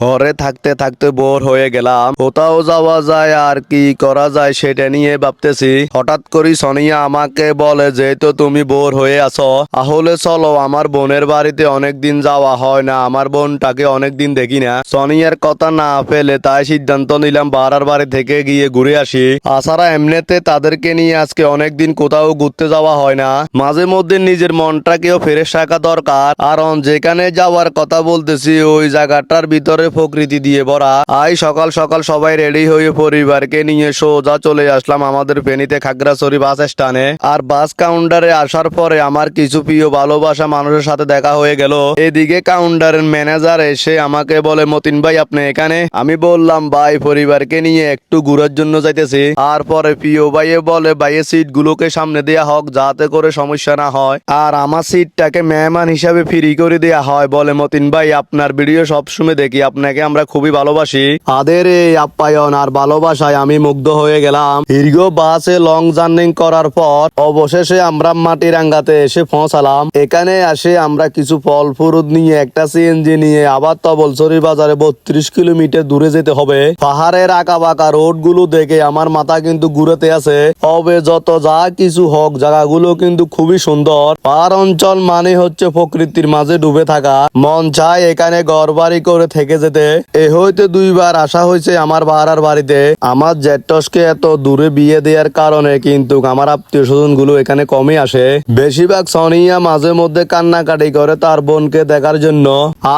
ঘরে থাকতে থাকতে বোর হয়ে গেলাম। কোথাও যাওয়া যায় আর কি করা যায় সেটা নিয়ে ভাবতেছি। হঠাৎ করে সনিয়া আমাকে বলে, যেহেতু তুমি বোর হয়ে আছো, তাহলে চলো, আমার বোনের বাড়িতে অনেকদিন যাওয়া হয় না। আমার বোনটাকে অনেকদিন দেখি না সনিয়ার কথা না ফেলে তাই সিদ্ধান্ত নিলাম বাড়ার বাড়ি থেকে গিয়ে ঘুরে আসি। আসারা এমনিতে তাদেরকে নিয়ে আজকে অনেকদিন কোথাও ঘুরতে যাওয়া হয় না। মাঝে মধ্যে নিজের মনটাকেও ফেরেশ রাখা দরকার। কারণ যেখানে যাওয়ার কথা বলতেছি, ওই জায়গাটার ভিতরে প্রকৃতি দিয়ে ভরা। আই, সকাল সকাল সবাই রেডি হয়ে পরিবারকে নিয়ে সোজা চলে আসলাম আমাদের ফেনীতে খাগড়াছড়ি বাস স্ট্যান্ডে। আর বাস কাউন্টারে আসার পরে আমার কিছু প্রিয় ভালোবাসা মানুষের সাথে দেখা হয়ে গেল। এদিকে কাউন্টারের ম্যানেজার এসে আমাকে বলে, মতিন ভাই, আপনি এখানে? আমি বললাম, ভাই, পরিবারকে নিয়ে একটু ঘুরার জন্য যাইতেছি। আর পরে প্রিয় ভাইয়ে বলে ভাইয়ের সিট গুলোকে সামনে দেয়া হোক, যাতে করে সমস্যা না হয়। আর আমার সিটটাকে মেহমান হিসাবে ফ্রি করে দেয়া হয় বলে, মতিন ভাই, আপনার ভিডিও সবসময় দেখি আপনাকে আমরা খুবই ভালোবাসি। আদের এই আপ্যায়ন আর ভালোবাসায় আমি মুগ্ধ হয়ে গেলাম। দীর্ঘ বাসে লং জার্নিং করার পর অবশেষে আমরা মাটিরাঙ্গাতে এসে পৌঁছালাম। এখানে আসে আমরা কিছু ফল ফুরুত নিয়ে, একটা সিএনজি নিয়ে, আবার তবলছড়ি বাজারে বত্রিশ কিলোমিটার দূরে যেতে হবে। পাহাড়ের আঁকা বাঁকা রোডগুলো দেখে আমার মাথা কিন্তু ঘুরেতে আছে। তবে যত যা কিছু হোক, জায়গাগুলো কিন্তু খুবই সুন্দর। পাহাড় অঞ্চল মানে হচ্ছে প্রকৃতির মাঝে ডুবে থাকা। মন চায় এখানে ঘর বাড়ি করে থেকে যেতে এ হইতে দুইবার আসা হয়েছে আমার ভাড়ার বাড়িতে। আমার জেটসকে এত দূরে বিয়ে দেওয়ার কারণে কিন্তু আমার আত্মীয় স্বজনগুলো এখানে কমই আসে। বেশিরভাগ সনিয়া মাঝে মধ্যে কান্নাকাটি করে তার বোনকে দেখার জন্য।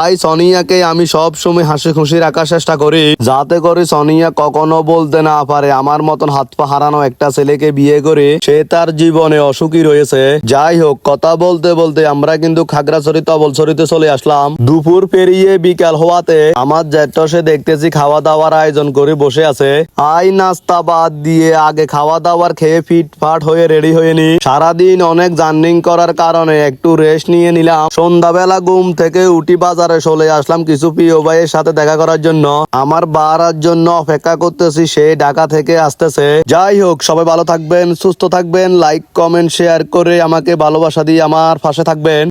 আই সনিয়াকে আমি সব সময় হাসি খুশি রাখার চেষ্টা করি। যাতে করে সনিয়া কখনো বলতে না পারে আমার মতন হাত পা হারানো একটা ছেলেকে বিয়ে করে সে তার জীবনে অসুখী রয়েছে। যাই হোক, কথা বলতে বলতে আমরা কিন্তু খাগড়াছড়ি তবলছড়িতে চলে আসলাম। দুপুর পেরিয়ে বিকাল হওয়াতে আমার জেটসে দেখতেছি খাওয়া দাওয়ার আয়োজন করে বসে আছে। আই নাস্তা বাদ দিয়ে আগে খাওয়া দাওয়ার খেয়ে ফিট ফাট হয়ে রেডি হয়ে নি। সারাদিন অনেক জার্নিং করার কারণে একটু রেস্ট নিয়ে নিলাম। সন্ধ্যাবেলা ঘুম থেকে উঠি বাজারে চলে আসলাম কিছু প্রিয় ভাইয়ের সাথে দেখা করার জন্য। আমার বাড়ার জন্য অপেক্ষা করতেছি, সে ঢাকা থেকে আসতেছে। যাই হোক, সবাই ভালো থাকবেন, সুস্থ থাকবেন। লাইক কমেন্ট শেয়ার করে আমাকে ভালোবাসা দিয়ে আমার পাশে থাকবেন।